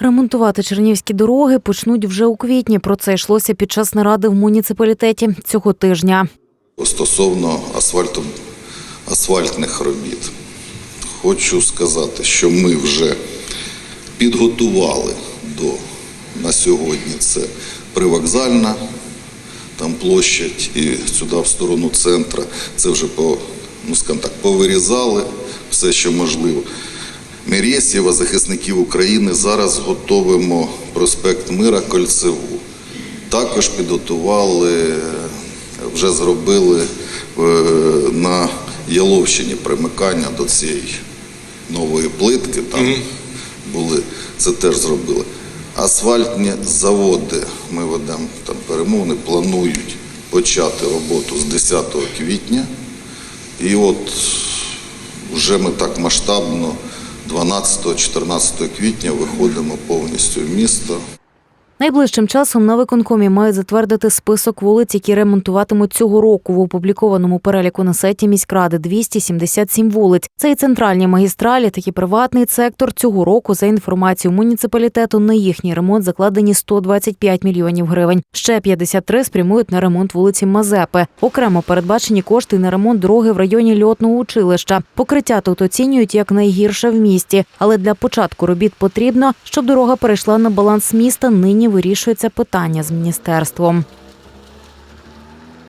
Ремонтувати чернівські дороги почнуть вже у квітні. Про це йшлося під час наради в муніципалітеті цього тижня. Стосовно асфальту, асфальтних робіт, хочу сказати, що ми вже підготували до на сьогодні це привокзальна там площадь і сюди в сторону центра. Це вже по, ну скажімо так, повирізали все, що можливо. Мерєсєва, захисників України, зараз готовимо проспект Мира Кольцеву. Також підготували, вже зробили е, на Яловщині примикання до цієї нової плитки. Там були, це теж зробили. Асфальтні заводи ми ведемо там перемовини, планують почати роботу з 10 квітня. І от вже ми так масштабно 12-14 квітня виходимо повністю в місто. Найближчим часом на виконкомі мають затвердити список вулиць, які ремонтуватимуть цього року. В опублікованому переліку на сайті міськради 277 вулиць. Це і центральні магістралі, так і приватний сектор. Цього року, за інформацією муніципалітету, на їхній ремонт закладені 125 мільйонів гривень. Ще 53 спрямують на ремонт вулиці Мазепи. Окремо передбачені кошти на ремонт дороги в районі льотного училища. Покриття тут оцінюють як найгірше в місті, але для початку робіт потрібно, щоб дорога перейшла на баланс міста. Нині вирішується питання з міністерством.